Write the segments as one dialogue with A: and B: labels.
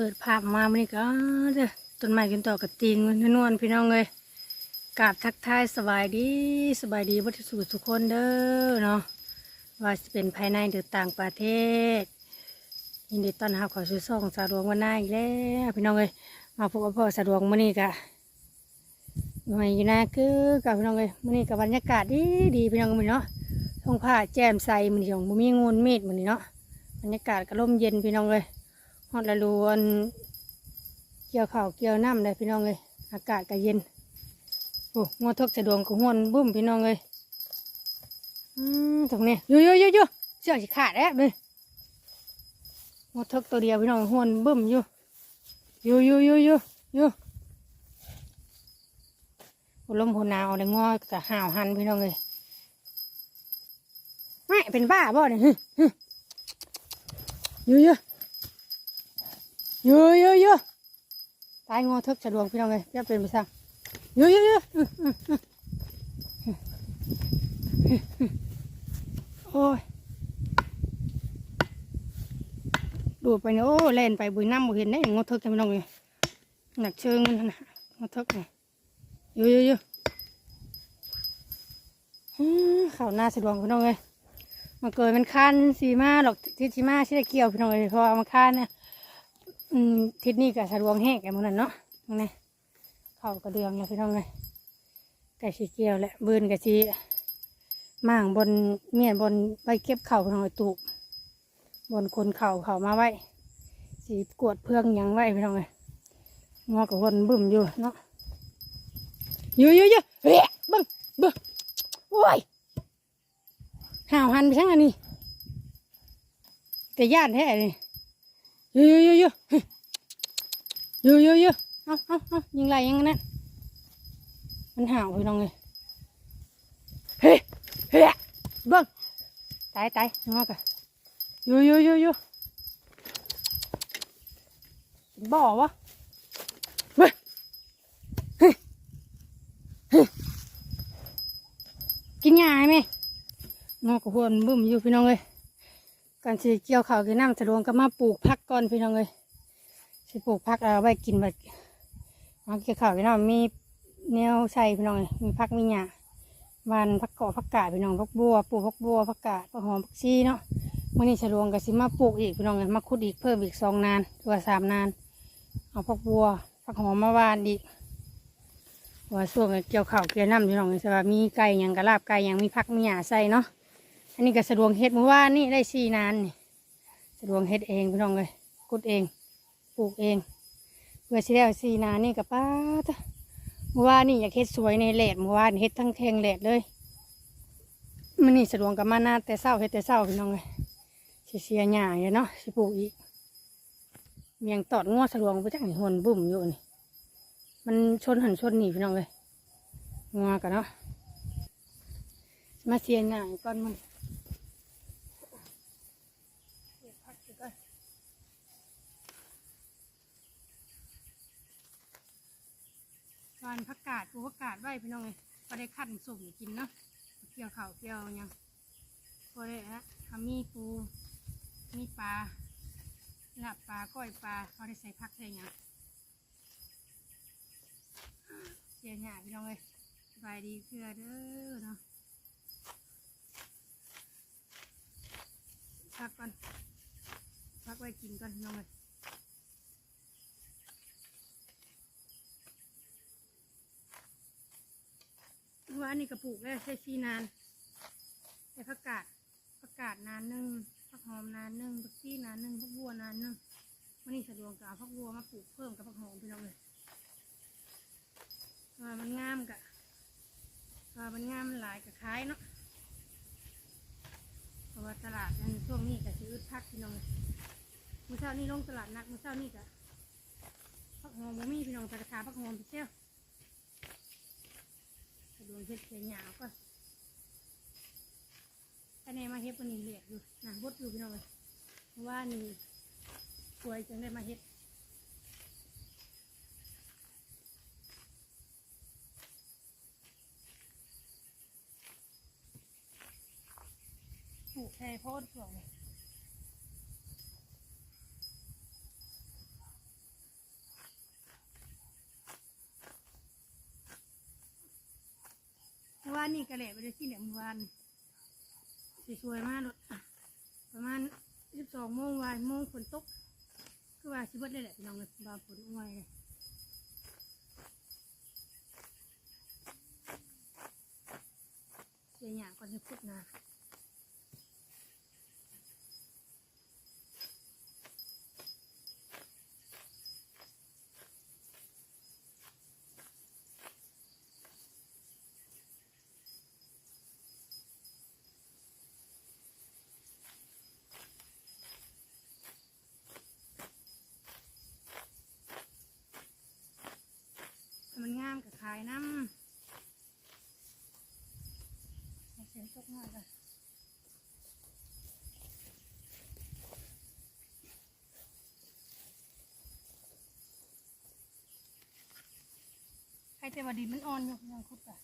A: ปิดภาพมามันนี่ก็เด้อต้นไม้กินต่อกับติงมันนวลพี่น้องเลยกราบทักทายสบายดีสบายดีวัตถุสูตรทุกคนเด้อเนาะว่าจะเป็นภายในหรือต่างประเทศยินดีต้อนรับขอสู่ซ่งสะดวงวันหน้าอีกแล้วพี่น้องเลยมาพบกับพ่อสะดวงมื่อนี้กะมาอยู่นะคือกับพี่น้องเลยมื่อนี้กับบรรยากาศดีดีพี่น้องมื้อนี้เนาะท้องผ้าแจ่มใสมื้อนของบ่มีงูนมีดมื้อนี้เนาะบรรยากาศก็ร่มเย็นพี่น้องเลย ฮอดละลวนเกี่ยวข้าวเกี่ยวน้ำเลยพี่น้องเลยอากาศก็เย็นโอ้งอทกสะดวงก็ห้วนบุ้มพี่น้องเลยอืมตรงนี้ยู่อยู่อยู่อยู่เชือสิขาดแล้วเลยงอทกตัวเดียวพี่น้องห้วนบุ้มอยู่อยู่อยู่อยู่อยู่อยู่หัวลมหัวหนาวเลยงอจะห่าวหันพี่น้องเลยไม่เป็นบ้าบ่เนี่ยฮึฮึอยู่อยู่ เยอะเยอะเยอะตายงอทึกสะดวกพี่น้องเลยจะเป็นไปสั่งเยอะเยอะเยอะโอ้ยดูไปเนี่ยโอ้เล่นไปบุยน้ำบุเห็นได้งอทึกพี่น้องเลยหนักเชิงมันนะงอทึกเนี่ยเยอะเยอะเยอะข่าวหน้าสะดวกพี่น้องเลยมาเกิดมันคันสีมาหรอกที่สีมาที่ได้เกี่ยวพี่น้องเลยเพราะว่ามันคันเนี่ย อืมทิศนี้ก็สะดวกแห้งแกมันนั่นเนาะนั่นไงเข่ากระเดืองเลยพี่น้องเลยไก่สีเกียวแหละบืนกับสีม่างบนเมียนบนไปเก็บเข่าพี่น้องเลยตูบบนคนเข่าเข่ามาไว้สีกวดเพื่องหยังไว้พี่น้องเลยงอกับวนบึ้มอยู่เนาะอยู่อยู่อยู่เฮ้ยบึ้งบึ้งโอ้ยห่าวหันไปช่างอันนี้แต่ย่านแท้เลย เยอะเยอะเยอะเยอะเยอะเยอะเอาเอาเอายิงไรยังนั้นมันห่าวพี่น้องเลยเฮ้เฮ้เบิ้งตายตายงอกะเยอะเยอะเยอะเยอะเป็นบ่อวะเฮ้ยเฮ้ยเฮ้ยกินยาไหมงอกกับหัวมันบึ้มอยู่พี่น้องเลย การสิเกี่ยวข้าวกินน้ำสะดวกก็มาปลูกพักก่อนพี่น้องเลยสิปลูกพักเอาไว้กินแบบมาเกี่ยวข้าวพี่น้องมีแนวใส่พี่น้องเลยมีพักมีหญ้าวันพักเกาะพักกาดพี่น้องพักบัวปลูกพักบัวพักกาดพักหอมพักชีเนาะมื่อนี้สะดวกก็สิมาปลูกอีกพี่น้องเลยมาขุดอีกเพิ่มอีกสองนานตัวสามนาน เอาพักบัวพักหอมมาวานอีกว่าส่วนเกี่ยวข้าวเกี่ยวน้ำพี่น้องเลยสว่ามีไก่ยังกระลาบไก่ยังมีพักมีหญ้าใส่เนาะ อันนี้ก็สะดวกเฮ็ดเมื่อวานนี่ได้สี่นานนี่สะดวกเฮ็ดเองพี่น้องเลยกุดเองปลูกเองเพื่อสิได้สี่นานนี่กับป้าเมื่อวานนี่อยากเฮ็ดสวยในแหลดเมื่อวานเฮ็ดทั้งแทงแหลดเลยมันนี่สะดวกกับมาหน้าแต่เศร้าเฮ็ดแต่เศร้าพี่น้องเลยสิเสียหญ้าอยู่เนาะสิปลูกอีกเมียงตอดง้อสะดวกไปจังหวนบุ่มอยู่นี่มันชนหันชนหนีพี่น้องเลยงัวกันเนาะมาเสียหน่ายก่อนมันเก็บผักก่อน วานผักกาดปูผักกาดไว้พี่น้องเลยก็ได้ขั้นสุ่มกินเนาะเกี่ยวเข้าเกี่ยวยังก็ได้ฮะทำมีปูมีปลาหลาบปลาก้อยปลาเขาได้ใส่ผักใส่หยังเสียหน่าพี่น้องเลยสบายดีเพื่อเด้อเนาะพักก่อนพักไว้กินก่อนน้องเลย ว่านี่กระปุกแล้วใช้ชีนานใช้ผักกาดผักกาดนานหนึ่งผักหอมนานหนึ่งผักชีนานหนึ่งผักบัวนานหนึ่งวันนี้สะดวกกับผักบัวมาปลูกเพิ่มกับผักหอมพี่น้องเลยว่ามันงามกะว่ามันงามหลายกับคล้ายเนาะเพราะว่าตลาดในช่วงนี้ก็ซื้อพักพี่น้องมื้อเช้านี้ลงตลาดนักมื้อเช้านี้ก็พักหอมบ่มีพี่น้องตะกร้าพักหอมพี่เจ้าสะดวกเฮ็ดเสียหยาก็คะแนนมาเฮ็ดวันนี้เลียอยู่นะบดอยู่พี่น้องเลยว่านี่ป่วยจึงได้มาเฮ็ดปลูกแพรโพดสวย นี่ กระแหละไปได้ที่เหลี่ยมวานสีสวยมากรถประมาณสิบสองโมงวานโมงฝนตกคือว่าชิบดเลยแหละพี่น้องเลยบาฝนอาไว้เลยเสียหยาก่อนจะพุดนะให้มันงามกับขายน้ำให้เสียงตกหน่อยก่อน ใครแต่ว่าดินมันอ่อนอยู่ยังคุดอะ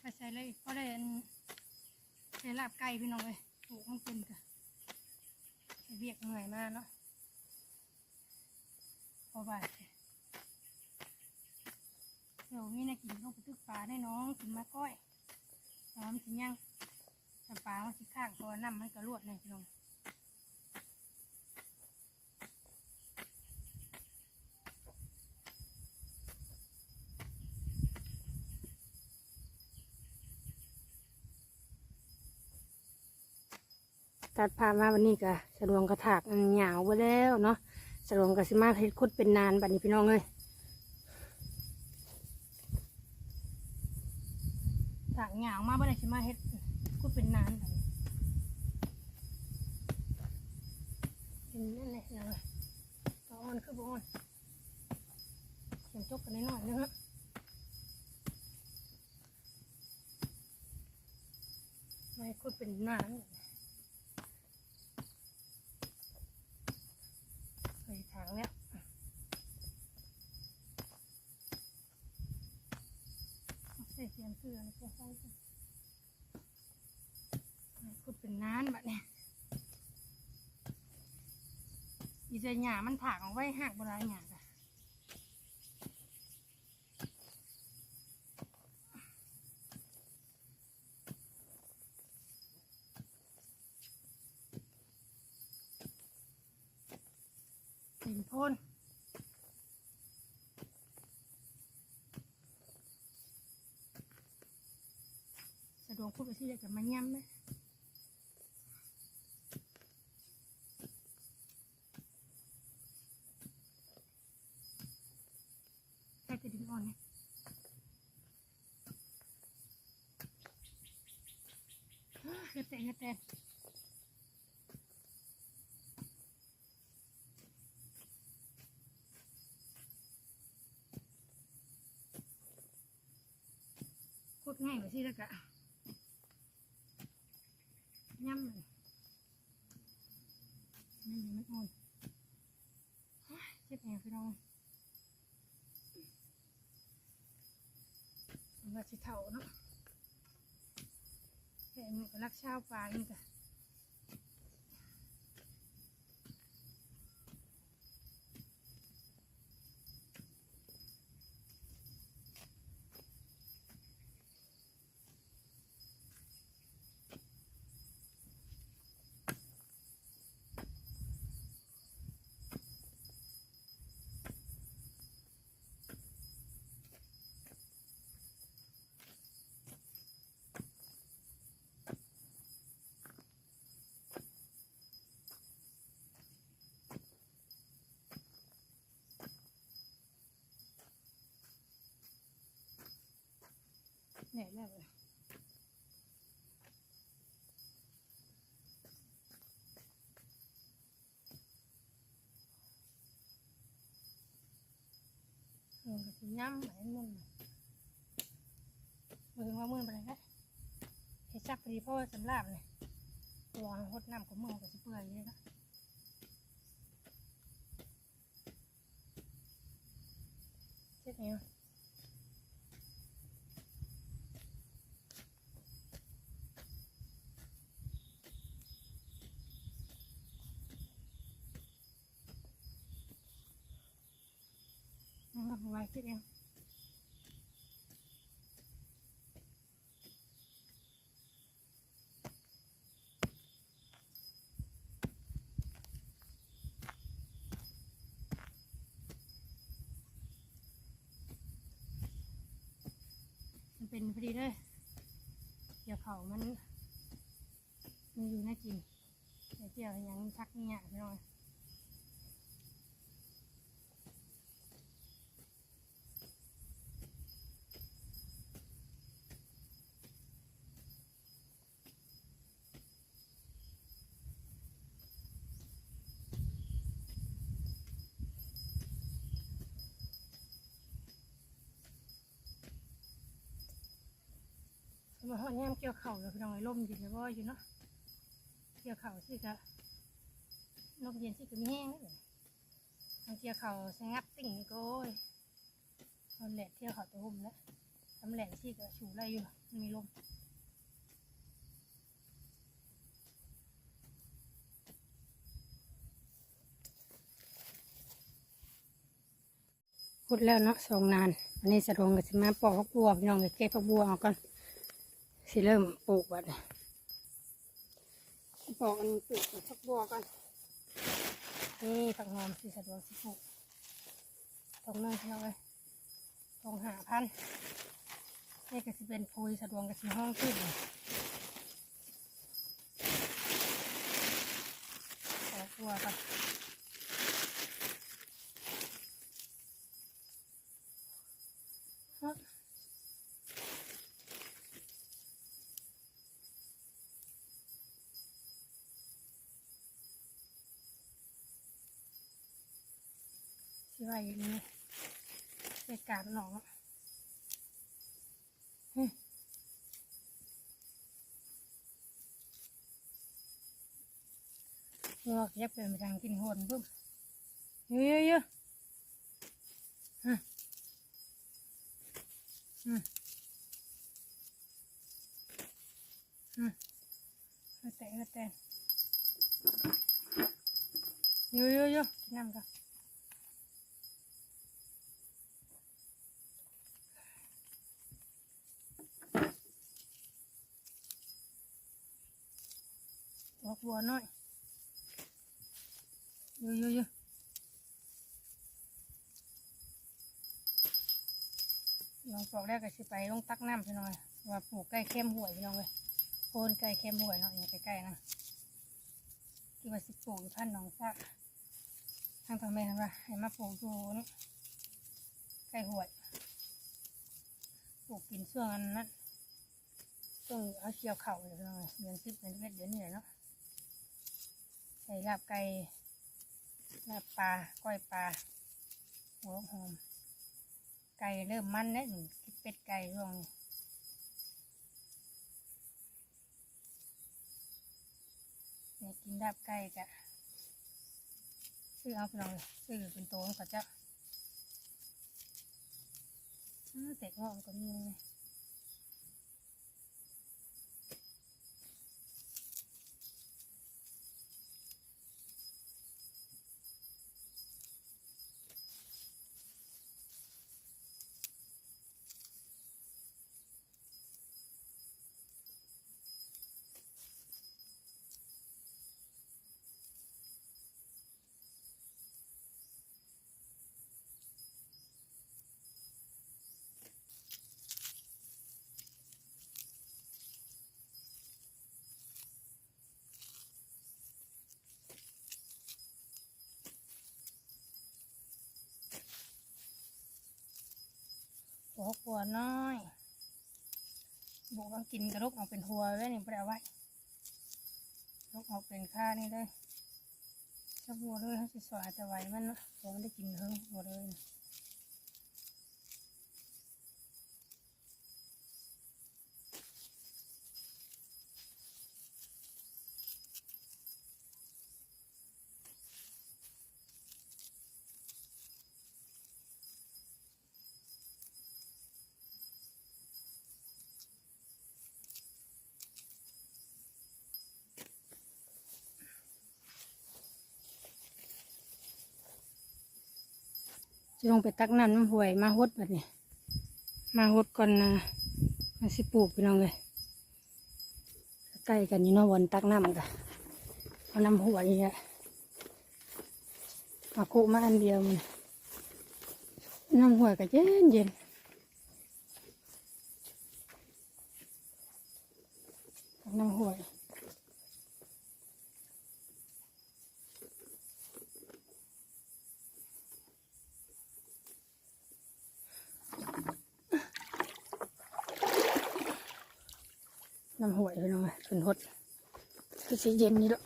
A: ไปใส่เลยก็ได้ใส่ลาบไก่พี่น้องเลยปลูกต้องเป็นกะเรียกเหนื่อยมากเนาะพอบาทเดี๋ยวมีนากินต้องไปตึกปลาได้น้องกินมาก้อย น้ำสิย่างแต่ปามันสิข้างตัวน้ำมันกระลวดเลยพี่น้องตัดภาพมาวันนี้กะสะดวงกระถากอันหยาวไปแล้วเนาะสะดวงกระสิมาเฮ็ดคุดเป็นนานบัดนี้พี่น้องเลย ถากหยางมาบัดนี้สิมาเฮ็ดคุดเป็นนานเป็นนั่นแหละพี่น้องเลยก็อ่อนคือบอ่อนเขียนจกกันนิดหน่อยนึงฮะไม่คุดเป็นนาน ขุดเป็นน้านแบบนี้อีจะหยามันถากเอาไว้หักโบราณหยาจ้ะเป็นพ่น สะดวกพูดไปที่เดียวกับมันย่ำไหมใส่กระดิ่งอ่อนเนี่ยอ้าวเงา เนี่ยวกับย่ำเลยนี่มันอ่อนโอ้ยเจ็บแอบพี่น้องมันว่าสิเท่าเนาะแต่อันนี้ก็รักเช้าปลานี่ก็เหนื่อยแล้วเลยเออก็สิย่ำไหนมุ่นมือว่ามือไปไหนได้เฮ็ดจับพอดีเพราะว่าสำลับเลยตัวหดน้ำของมือก็สิเปื่อยเลยนะเจ็บเอวทำไว้คิดเองมันเป็นพอดีเลยเดี๋ยวเขามัน มันอยู่น่ากินเดี๋ยวเจียวยังพักเนี่ยพี่น้อย มาหอดแง้มเกี่ยวเข่าเลยพี่น้องไอ้ลมเย็นเลยว่าอยู่เนาะเกี่ยวเข่าสิกะลมเย็นสิกะมีแห้งเลยทางเกี่ยวเข่าใช้งับติ่งนี่ก็โอ้ยตอนแหลกเกี่ยวเข่าตัวหุ่มแล้วทำแหลกสิกะชูไรอยู่มีลมพูดแล้วเนาะสองนานอันนี้สะดวกกับสิมาปอกพักบัวพี่น้องเก็บพักบัวออกก่อน สิเริ่มปลูกบัดนี้ปอกอันนี้ปลูกผักบัวก่อนนี่ผักงอมสิสะดวกสิปลูกตรงนั้นพี่น้องเลยตรงหาพันนี่ก็สิเป็นพุยสะดวกกับสิห้องขึ้นปอกบัวก่อน สิว่าอย่างนี้ไปกราบหนองอะหึงอกยับเป็นไปทางกินหนปุ๊บเยอะๆเยอะฮะฮะฮะกระแตกระแตนเยอะเยอะกินน้ำกัน ออกบัวหน่อยเยอะเยอะลองปลอกแรกก็สิไปลงตักน้ำพี่น้อย ว่าปลูกใกล้เข้มห่วยพี่น้องเลยโคนใกล้เข้มห่วยเนาะอย่าใกล้ๆนะที่ว่าสิปลูกอยู่พันหนองซักทางพ่อแม่ทำว่าให้มาปลูกอยู่นี่ใกล้ห่วยปลูกกินช่วงอันนั้นช่วงเอาเชียวเข่าเลยพี่น้องเลยเดือนสิบเดือนสิบเอ็ดเดือนนี้แหละเนาะ ใส่ลาบไก่ลาบปลาก้อยปลาหัวหอม ไก่เริ่มมันแล้วนี่คิดเป็ดไก่ร่วงนี่เนี่ยกินลาบไก่กะซื้อเอาไปลองเลยซื้อเป็นตัวเขาจ้าอื้อแต่งอกก็มีเลย หัวหัวน้อยบอกว่ากินกระลกออกเป็นหัวไว้นี่แปลว่าไว้ลกออกเป็นค่านี่เลยถ้าหัวเลยเขาจะสอยอาจะไหวมันเนาะผมไม่ได้กินเพิ่งบัวเลยนะ ลงไปตักน้ำน้ำห่วยมาหดแบบนี้ มาหดก่อนนะมาสิปลูกพี่น้องเลยใกล้กันอยู่เนาะวันตักน้ำกันเอาน้ำห่วยเนี่ยมาคุมาอันเดียวมันน้ำห่วยก็เย็นเย็นตักน้ำห่วย น้ำห่วยไปหน่อยเป็นหดคือสีเย็นนี่แหละ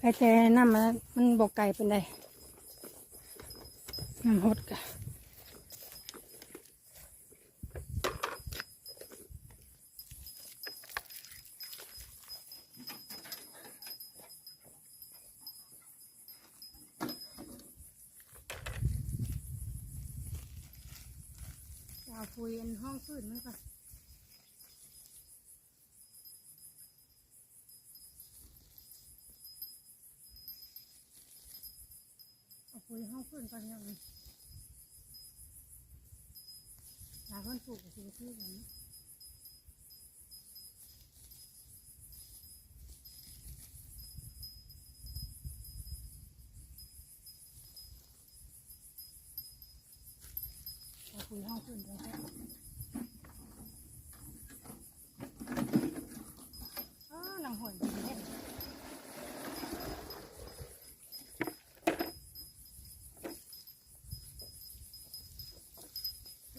A: ไอแต่น้ำมันมันบกไก่เป็นไรน้ำหดกันจะเอา ฝืนมั้งก่อนเอาคุยห้องพื้นก่อนยังหาคนปลูกกับสิ่งที่กันนะเอาคุยห้องพื้นก่อน ครับอ๋อน้ำห่วยเนี่ย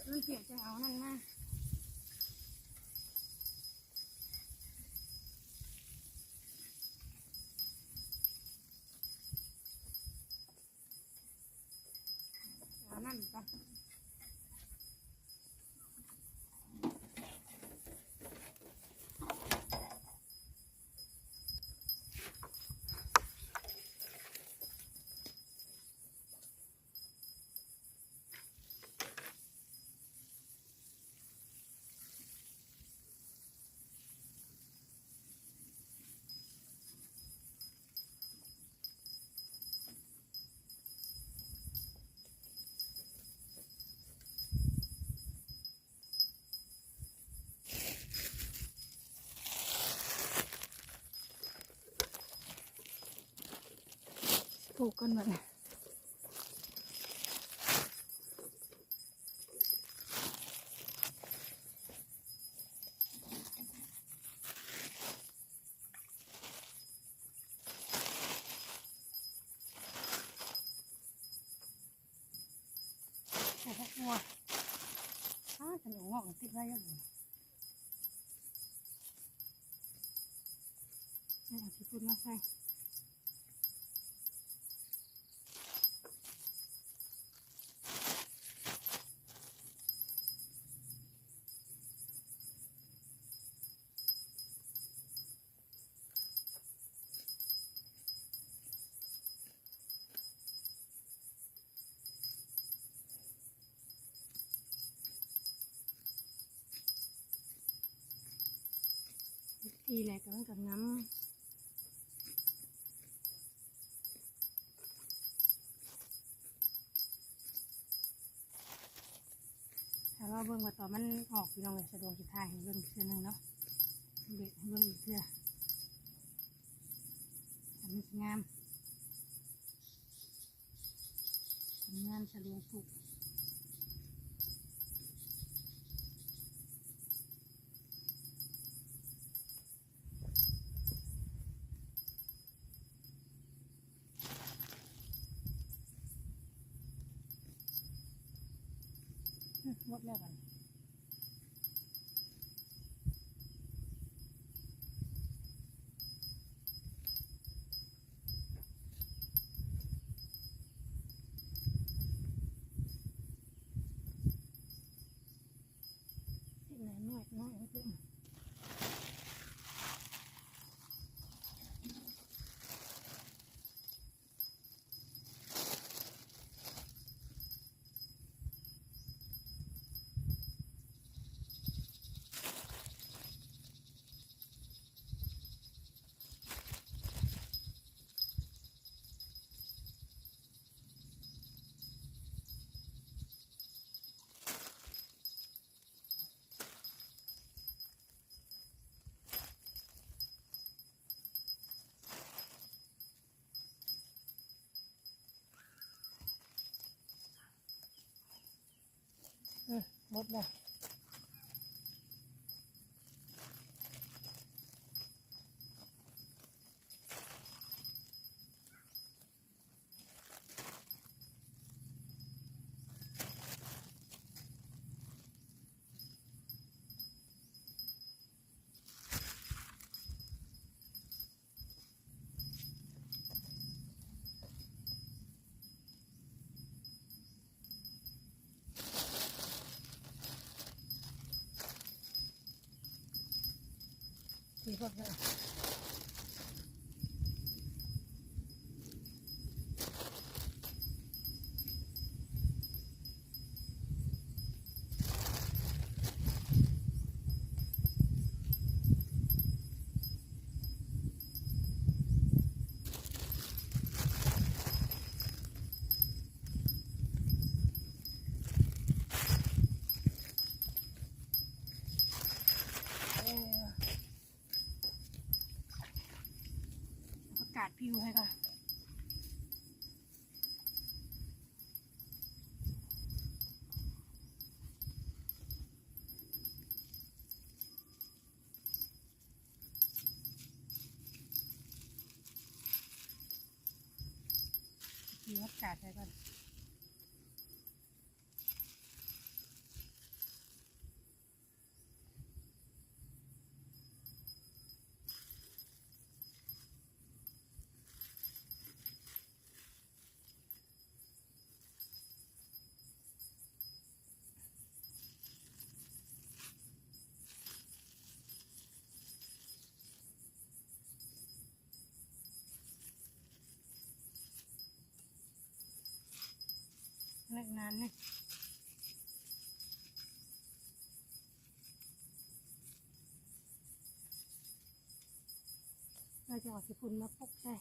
A: มันเปียกจะเอานั่นมาเอานั่นก่อน ปลูกกันแบบนี้โอ้โหหัวอ้าขนมงอกติดไว้ยังไงนี่เอาที่พูดมาใส่ ทีแหละก็มันกับน้ำแต่ว่าเบิ่งว่าต่อมันออกพี่น้องเลยสะดวกสุดท้ายเบิ่งอีกเทื่อหนึงเนาะเด็กให้เบิ่งอีกเทื่อทำงามทำงานสะดวกปลูก หมดแล้วกัน หมดเลย दीपक ปิวให้ค่ะพิวอากาศให้ก่อนากนานเนี่ยเราจะเอาสิคุณมาปุกใช่